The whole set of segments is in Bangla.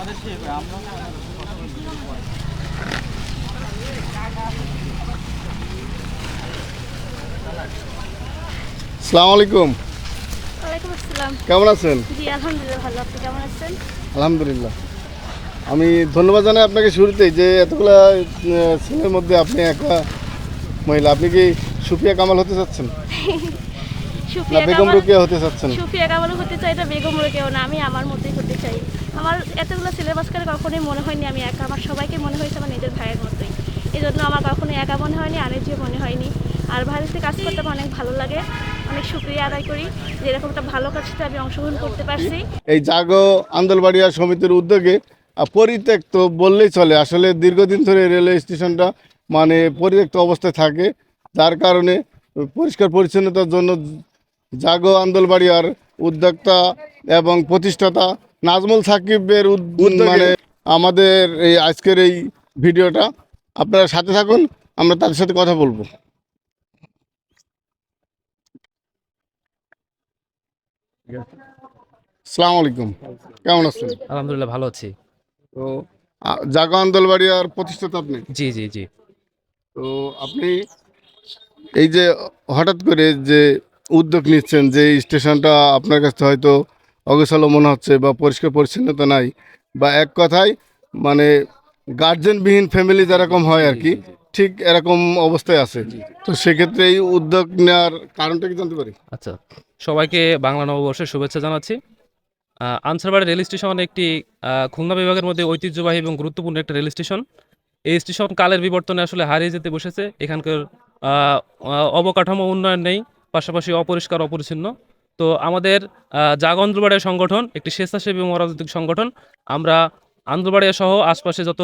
আমাদের সে আমরা আসসালামু আলাইকুম। ওয়ালাইকুম আসসালাম। কেমন আছেন? জি আলহামদুলিল্লাহ ভালো। আপনি কেমন আছেন? আলহামদুলিল্লাহ। আমি ধন্যবাদ জানাই আপনাকে শুরুতেই যে এতগুলা ছেলের মধ্যে আপনি একা মহিলা। আপনি কি সুফিয়া কামাল হতে চাচ্ছেন? সুফিয়া বেগম কামাল রুকিয়া হতে চাচ্ছেন? সুফিয়া কামালও হতে চাই এটা বেগম কেউ না আমি আমার মতোই হতে চাই। আমার এতগুলো সিলেবাস করে কখনোই মনে হয়নি আমি একা আমার সবাইকে মনে হয়েছে আমার নিজের ভাইয়ের মতোই। এই জন্য আমার কখনোই একা মনে হয়নি যে মনে হয়নি। আর ভারতে কাজ করতে আমার অনেক ভালো লাগে অনেক শুক্রিয়া আদায় করি যে এরকম একটা ভালো কাজটা আমি অংশগ্রহণ করতে পারছি। এই জাগো আন্দোলবাড়িয়া সমিতির উদ্যোগে পরিত্যক্ত বললেই চলে আসলে দীর্ঘদিন ধরে রেলওয়ে স্টেশনটা মানে পরিত্যক্ত অবস্থায় থাকে যার কারণে পরিষ্কার পরিচ্ছন্নতার জন্য জাগো আন্দোলবাড়িয়ার উদ্যোক্তা এবং প্রতিষ্ঠাতা নাজমুল সাকিবের মানে আমাদের এই আজকের এই ভিডিওটা। আপনারা সাথে থাকুন আমরা তাদের সাথে কথা বলব। সালাম আলাইকুম। কেমন আছেন? আলহামদুলিল্লাহ ভালো আছি। তো জাগো আন্দোলবাড়িয়ার প্রতিষ্ঠাতা আপনি? জি জি জি। তো আপনি এই যে হঠাৎ করে যে উদ্যোগ নিচ্ছেন যে স্টেশনটা আপনার কাছে হয়তো অগোছালো মনে হচ্ছে বা পরিষ্কার পরিচ্ছন্নতা নাই। বা এক কথায় মানে গার্জেনবিহীন ফ্যামিলি যেরকম হয় আর কি ঠিক এরকম অবস্থায় আছে। তো সেক্ষেত্রে এই উদ্যোগ নেওয়ার কারণটা কি জানতে পারি? আচ্ছা সবাইকে বাংলা নববর্ষের শুভেচ্ছা জানাচ্ছি। আনসারবাড়ি রেল স্টেশন একটি খুলনা বিভাগের মধ্যে ঐতিহ্যবাহী এবং গুরুত্বপূর্ণ একটা রেল স্টেশন। এই স্টেশন কালের বিবর্তনে আসলে হারিয়ে যেতে বসেছে। এখানকার অবকাঠামো উন্নয়ন নেই। পাশাপাশি অপরিষ্কার, অপরিচ্ছন্ন। তো আমাদের জাগ আন্দোলবাড়িয়া সংগঠন একটি স্বেচ্ছাসেবী এবং অরাজনৈতিক সংগঠন। আমরা আন্দোলবাড়িয়া সহ আশপাশে যত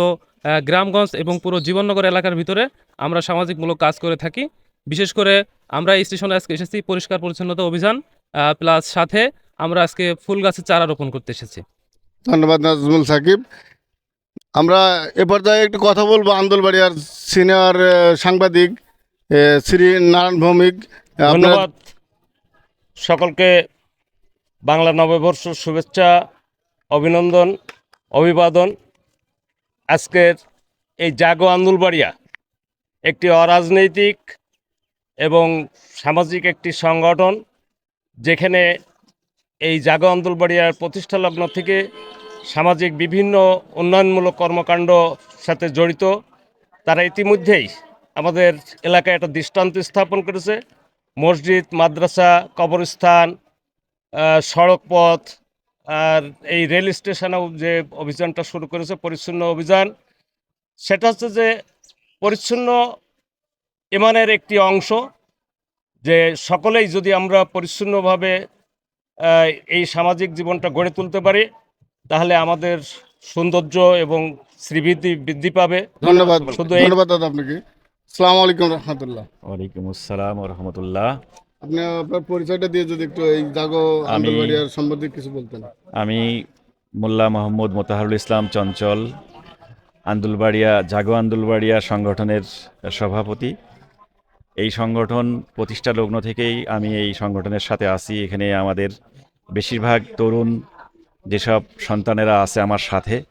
গ্রামগঞ্জ এবং পুরো জীবননগর এলাকার ভিতরে আমরা সামাজিকমূলক কাজ করে থাকি। বিশেষ করে আমরা এই স্টেশনে আজকে এসেছি পরিষ্কার, পরিচ্ছন্নতা অভিযান প্লাস সাথে আমরা আজকে ফুল গাছের চারা রোপণ করতে এসেছি। ধন্যবাদ নাজমুল সাকিব। আমরা এ পর্যায়ে একটু কথা বলব আন্দোলবাড়িয়ার সিনিয়র সাংবাদিক শ্রী নারায়ণ ভৌমিক। ধন্যবাদ। সকলকে বাংলা নববর্ষ শুভেচ্ছা, অভিনন্দন, অভিবাদন। আজকের এই জাগো আন্দোলবাড়িয়া একটি অরাজনৈতিক এবং সামাজিক একটি সংগঠন, যেখানে এই জাগো আন্দুলবাড়িয়ার প্রতিষ্ঠা লগ্ন থেকে সামাজিক বিভিন্ন উন্নয়নমূলক কর্মকাণ্ড সাথে জড়িত, তারা ইতিমধ্যেই আমাদের এলাকায় একটা দৃষ্টান্ত স্থাপন করেছে। মসজিদ মাদ্রাসা কবরস্থান আহ, সড়ক পথ আর এই রেল স্টেশনেও যে অভিযানটা শুরু করেছে পরিচ্ছন্ন অভিযান সেটা হচ্ছে যে পরিচ্ছন্ন ইমানের একটি অংশ যে সকলেই যদি আমরা পরিচ্ছন্নভাবে এই সামাজিক জীবনটা গড়ে তুলতে পারি তাহলে আমাদের সৌন্দর্য এবং শ্রীবৃদ্ধি বৃদ্ধি পাবে। ধন্যবাদ। শুধু ধন্যবাদ দাদা আপনাকে। সালাম আলাইকুম রহমতুল্লাহ। ওয়ালাইকুম আসসালাম রহমতুল্লাহ আপনি আপনার পরিচয়টা দিয়ে যদি একটু এই জাগো আমি- সম্বন্ধে কিছু বলতেন। আমি মোল্লা মোহাম্মদ মোতাহারুল ইসলাম চঞ্চল আন্দুলবাড়িয়া জাগো আন্দুলবাড়িয়া সংগঠনের সভাপতি। এই সংগঠন প্রতিষ্ঠা লগ্ন থেকেই আমি এই সংগঠনের সাথে আছি। এখানে আমাদের বেশিরভাগ তরুণ যেসব সন্তানেরা আছে আমার সাথে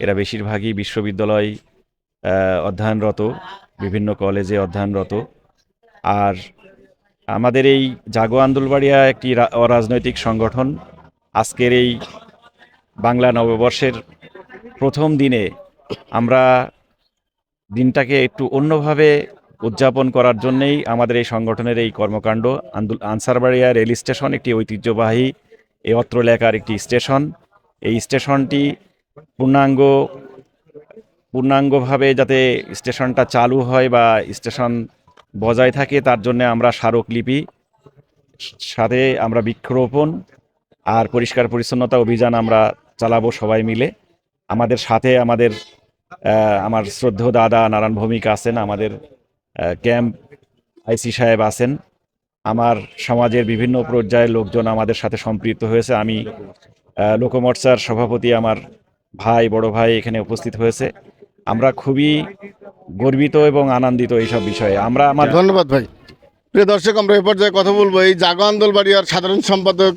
এরা বেশিরভাগই বিশ্ববিদ্যালয় অধ্যয়নরত, বিভিন্ন কলেজে অধ্যয়নরত। আর আমাদের এই জাগো আন্দুলবাড়িয়া একটি অরাজনৈতিক সংগঠন, আজকের এই বাংলা নববর্ষের প্রথম দিনে আমরা দিনটাকে একটু অন্যভাবে উদযাপন করার জন্যেই আমাদের এই সংগঠনের এই কর্মকাণ্ড, আন্দুল, আনসারবাড়িয়া রেল স্টেশন, একটি ঐতিহ্যবাহী এই অত্র এলাকার একটি স্টেশন। এই স্টেশনটি পূর্ণাঙ্গ পূর্ণাঙ্গভাবে যাতে স্টেশনটা চালু হয় বা স্টেশন বজায় থাকে, তার জন্য আমরা স্মারকলিপি সাথে আমরা বৃক্ষরোপণ আর পরিষ্কার পরিচ্ছন্নতা অভিযান আমরা চালাবো সবাই মিলে। আমাদের সাথে আমাদের আমার শ্রদ্ধ দাদা নারায়ণ ভৌমিক আছেন, আমাদের ক্যাম্প আইসি সাহেব আছেন। আমার সমাজের বিভিন্ন পর্যায়ের লোকজন আমাদের সাথে সম্পৃক্ত হয়েছে। আমি লোকমোর্চার সভাপতি আমার ভাই, বড় ভাই এখানে উপস্থিত হয়েছে। আমরা খুবই গর্বিত এবং আনন্দিত এইসব বিষয়ে। আমরা আমার ধন্যবাদ ভাই। প্রিয় দর্শক আমরা এ পর্যায়ে কথা বলব। এই জাগো আন্দোলবাড়িয়ার সাধারণ সম্পাদক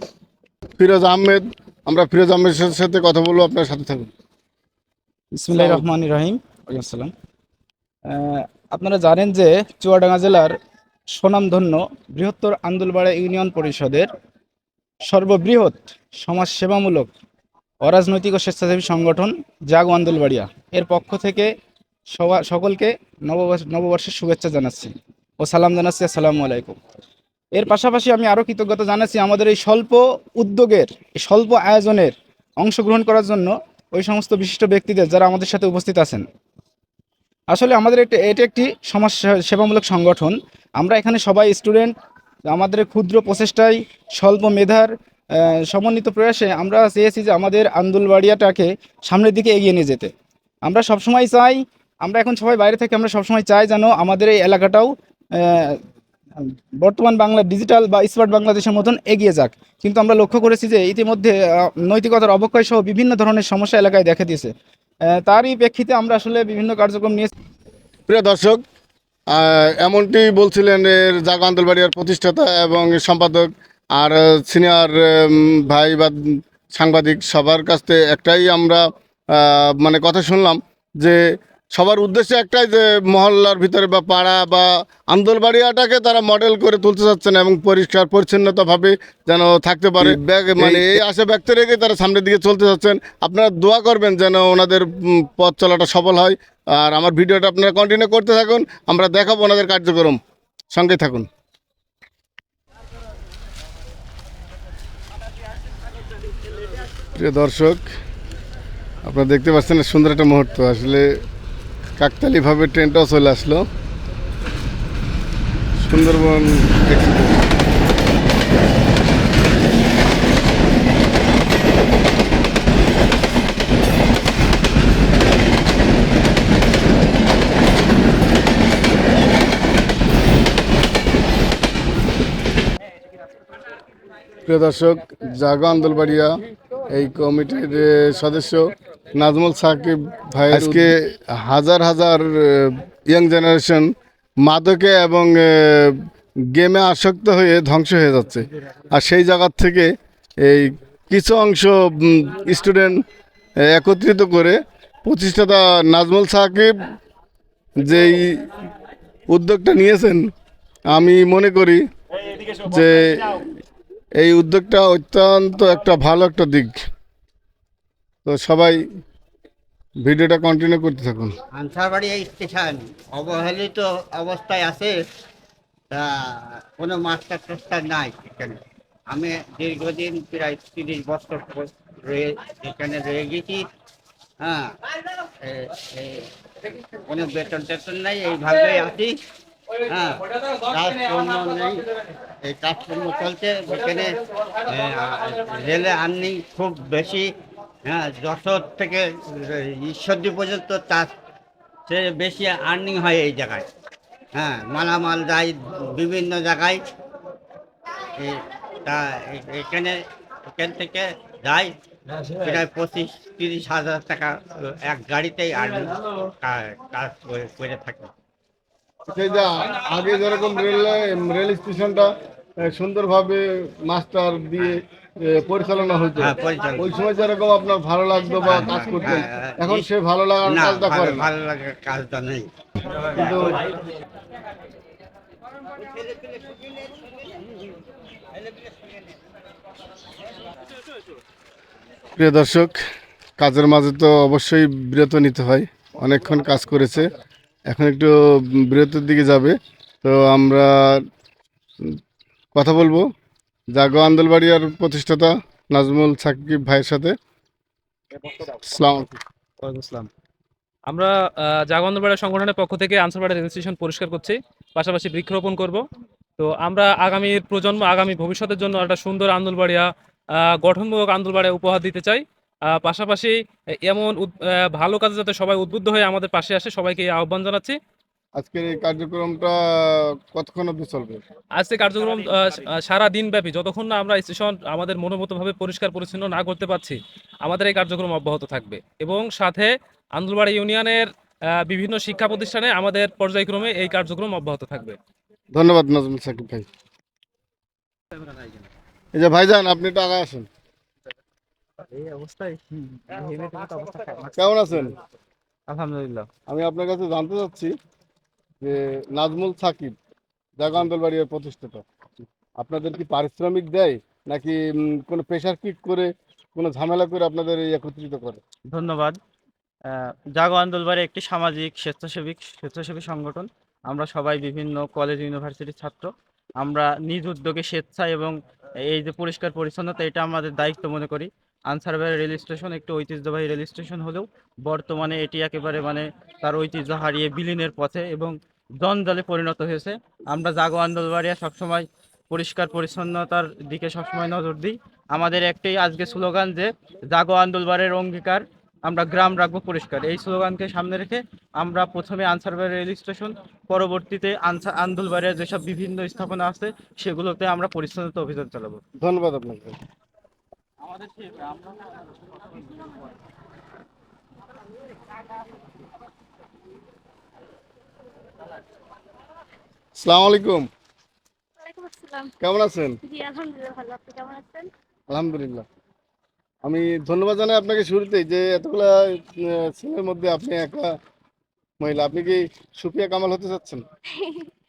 ফিরোজ আহমেদ। আমরা ফিরোজ আহমেদের সাথে কথা বলব আপনার সাথে থাকুন। ইসমিল্লাহ রহমান রহিম আসসালাম। আপনারা জানেন যে চুয়াডাঙ্গা জেলার স্বনামধন্য বৃহত্তর আন্দুলপাড়া ইউনিয়ন পরিষদের সর্ববৃহৎ সমাজ সেবামূলক অরাজনৈতিক ও স্বেচ্ছাসেবী সংগঠন জাগো আন্দুলবাড়িয়া এর পক্ষ থেকে সকলকে নববর্ষ নববর্ষের শুভেচ্ছা জানাচ্ছি ও সালাম জানাচ্ছি, আসসালামু আলাইকুম। এর পাশাপাশি আমি আরও কৃতজ্ঞতা জানাচ্ছি আমাদের এই স্বল্প উদ্যোগের স্বল্প আয়োজনের অংশগ্রহণ করার জন্য ওই সমস্ত বিশিষ্ট ব্যক্তিদের যারা আমাদের সাথে উপস্থিত আছেন। আসলে আমাদের এটা এটি একটি সমাজ সেবামূলক সংগঠন। আমরা এখানে সবাই স্টুডেন্ট, আমাদের ক্ষুদ্র প্রচেষ্টায় স্বল্প মেধার সমন্বিত প্রয়াসে আমরা চেয়েছি যে আমাদের আন্দুলবাড়িয়াটাকে সামনের দিকে এগিয়ে নিয়ে যেতে। আমরা সবসময় চাই, আমরা এখন সবাই বাইরে থেকে আমরা সবসময় চাই যেন আমাদের এই এলাকাটাও বর্তমান বাংলা ডিজিটাল বা স্মার্ট বাংলাদেশের মতন এগিয়ে যাক। কিন্তু আমরা লক্ষ্য করেছি যে ইতিমধ্যে নৈতিকতার অবক্ষয় সহ বিভিন্ন ধরনের সমস্যা এলাকায় দেখা দিয়েছে। তারই প্রেক্ষিতে আমরা আসলে বিভিন্ন কার্যক্রম নিয়ে প্রিয় দর্শক এমনটি বলছিলেন জাগো আন্দোলবাড়িয়ার প্রতিষ্ঠাতা এবং সম্পাদক আর সিনিয়র ভাই বা সাংবাদিক সবার কাছ থেকে একটাই আমরা মানে কথা শুনলাম যে সবার উদ্দেশ্য একটাই যে মহল্লার ভিতরে বা পাড়া বা আন্দোলবাড়িয়াটাকে তারা মডেল করে তুলতে চাচ্ছেন এবং পরিষ্কার পরিচ্ছন্নতাভাবে যেন থাকতে পারে। ব্যাগ মানে এই আশা ব্যক্ত রেখে তারা সামনের দিকে চলতে চাচ্ছেন। আপনারা দোয়া করবেন যেন ওনাদের পথ চলাটা সফল হয়। আর আমার ভিডিওটা আপনারা কন্টিনিউ করতে থাকুন। আমরা দেখাবো ওনাদের কার্যক্রম। সঙ্গে থাকুন। প্রিয় দর্শক, আপনারা দেখতে পাচ্ছেন সুন্দর একটা মুহূর্ত। আসলে কাকতালিভাবে ট্রেনটাও চলে আসলো। সুন্দরবন প্রিয় দর্শক, জাগো আন্দোলবাড়িয়া এই কমিটির সদস্য নাজমুল সাকিব ভাই আজকে হাজার হাজার ইয়াং জেনারেশন মাদকে এবং গেমে আসক্ত হয়ে ধ্বংস হয়ে যাচ্ছে। আর সেই জায়গার থেকে এই কিছু অংশ স্টুডেন্ট একত্রিত করে প্রতিষ্ঠাতা নাজমুল সাকিব যেই উদ্যোগটা নিয়েছেন, আমি মনে করি যে এই উদ্যোগটা অত্যন্ত একটা ভালো একটা দিক। তো সবাই ভিডিওটা কন্টিনিউ করতে থাকুন। আনসারবাড়ি স্টেশন অবহেলিত অবস্থায় আছে, তা কোনো মাস্টার টাস্টার নাই এখানে। আমি দীর্ঘদিন প্রায় তিরিশ বছর রয়ে এখানে রয়ে গেছি। হ্যাঁ কোনো বেতন টেতন নাই, এইভাবেই আছি। হ্যাঁ নেই এই কাজকর্ম চলছে এখানে রেলে আর্নিং খুব বেশি হ্যাঁ যশোর থেকে ঈশ্বরদী পর্যন্ত তার সে বেশি আর্নিং হয় এই জায়গায়। হ্যাঁ মালামাল যায় বিভিন্ন জায়গায় তা এখানে, এখান থেকে যায় প্রায় পঁচিশ, তিরিশ হাজার টাকা এক গাড়িতেই আর্নিং কাজ করে- থাকে। সেই আগে যেরকম রেল রেল স্টেশনটা সুন্দরভাবে মাস্টার দিয়ে পরিচালনা হতো হ্যাঁ, ওই সময় যেরকম আপনার ভালো লাগতো বা কাজ করতেন হ্যাঁ, হ্যাঁ, এখন সে ভালো লাগার কাজটা করে ভালো লাগে কাজটা নেই। কিন্তু প্রিয় দর্শক কাজের মাঝে তো অবশ্যই বিরত নিতে হয়। অনেকক্ষণ কাজ করেছে। এখন একটু বিরতির দিকে যাবে। তো আমরা কথা বলব? জাগো আন্দোলবাড়িয়ার প্রতিষ্ঠাতা নাজমুল সাকিব ভাইয়ের সাথে। আমরা জাগন্দরবাড়া সংগঠনের পক্ষ থেকে আনসারবাড়া রেল স্টেশন পরিষ্কার করছি, পাশাপাশি বৃক্ষরোপণ করব। তো আমরা আগামীর প্রজন্ম, আগামী ভবিষ্যতের জন্য একটা সুন্দর আন্দোলবাড়িয়া গঠনমূলক আন্দোলবাড়িয়া উপহার দিতে চাই। পাশাপাশি এমন ভালো কাজে যাতে সবাই উদ্বুদ্ধ হয়ে আমাদের পাশে আসে, সবাইকে আহ্বান জানাচ্ছি। আজকের এই কার্যক্রমটা কতক্ষণ অবধি চলবে? আজকে কার্যক্রম সারা দিন ব্যাপী। যতক্ষণ না আমরা স্টেশন আমাদের মনোমতভাবে পরিষ্কার পরিচ্ছন্ন না করতে পারছি আমাদের এই কার্যক্রম অব্যাহত থাকবে। এবং সাথে আন্দুলবাড়ি ইউনিয়নের বিভিন্ন শিক্ষা প্রতিষ্ঠানে আমাদের পর্যায়ক্রমে এই কার্যক্রম অব্যাহত থাকবে। ধন্যবাদ নাজমুল সাকিব ভাই। এই যে ভাইজান আপনি একটু আগে আসেন। অবস্থায় কেমন আছেন? আলহামদুলিল্লাহ। আমি আপনার কাছে জানতে চাচ্ছি যে নাজমুল সাকিব, জাগো আন্দোলবাড়িয়ার প্রতিষ্ঠাতা, আপনাদের কি পারিশ্রমিক দেয় নাকি কোনো প্রেশার কিক করে, কোনো ঝামেলা করে আপনাদের একত্রিত করে? ধন্যবাদ। জাগো আন্দোলবাড়ি একটি সামাজিক স্বেচ্ছাসেবী স্বেচ্ছাসেবী সংগঠন। আমরা সবাই বিভিন্ন কলেজ ইউনিভার্সিটির ছাত্র। আমরা নিজ উদ্যোগে স্বেচ্ছা এবং এই যে পরিষ্কার পরিচ্ছন্নতা, এটা আমাদের দায়িত্ব মনে করি। আনসারবাড়ি রেল স্টেশন একটি ঐতিহ্যবাহী রেল স্টেশন হলেও বর্তমানে এটি একেবারে মানে তার ঐতিহ্য হারিয়ে বিলীনের পথে এবং জঞ্জালে পরিণত হয়েছে। আমরা জাগো আন্দোলবাড়িয়া সবসময় পরিষ্কার পরিচ্ছন্নতার দিকে সবসময় নজর দিই। আমাদের একটাই আজকে স্লোগান যে জাগো আন্দোলবাড়ির অঙ্গীকার আমরা গ্রাম রাখব পরিষ্কার। এই স্লোগানকে সামনে রেখে আমরা প্রথমে আনসারবাড়ি রেল স্টেশন পরবর্তীতে আনসা আন্দোলবাড়ির যেসব বিভিন্ন স্থাপনা আছে সেগুলোতে আমরা পরিচ্ছন্নতা অভিযান চালাবো। ধন্যবাদ আপনাকে। ওয়ালাইকুম আসসালাম। কেমন আছেন? জি আলহামদুলিল্লাহ ভালো। আপনি কেমন আছেন? আলহামদুলিল্লাহ। আমি ধন্যবাদ জানাই আপনাকে শুরুতে যে এতগুলা ছেলের মধ্যে আপনি একা মহিলা। আপনি কি সুফিয়া কামাল হতে চাচ্ছেন?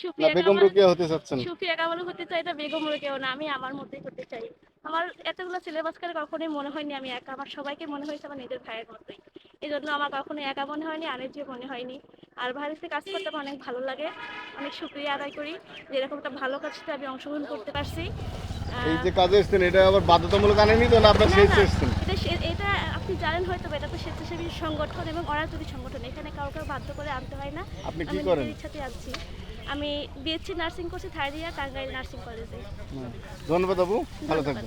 সুফিয়া বেগম রুকিয়া হতে চাচ্ছেন। সুফিয়া কামাল হতে চাই এটা বেগম কেউ না আমি আমার মতোই হতে চাই। আমার এতগুলো সিলেবাস করে কখনোই মনে হয়নি আমি একা আমার সবাইকে মনে হয়েছে আমার নিজের ভাইয়ের মতোই। এই জন্য আমার কখনোই একা মনে হয়নি আনের যে মনে হয়নি। আর কাজ করতে আমার অনেক ভালো লাগে। অনেক সুক্রিয়া আদায় করি যে এরকম একটা ভালো কাজতে আমি অংশগ্রহণ করতে পারছি। এই যে কাজে এসছেন এটা আবার বাধ্যতামূলক আনেনি তো না আপনার স্বেচ্ছা এসছেন? এটা আপনি জানেন হয়তো এটা তো স্বেচ্ছাসেবী সংগঠন এবং অরাজনী সংগঠন। এখানে কাউকে বাধ্য করে আনতে হয় না। আপনি কি আমি করেন? নিজের ইচ্ছাতে আছি আমি বিএসসি নার্সিং করছি থার্ড ইয়ার টাঙ্গাইল নার্সিং কলেজে ধন্যবাদ বাবু ভালো থাকবেন।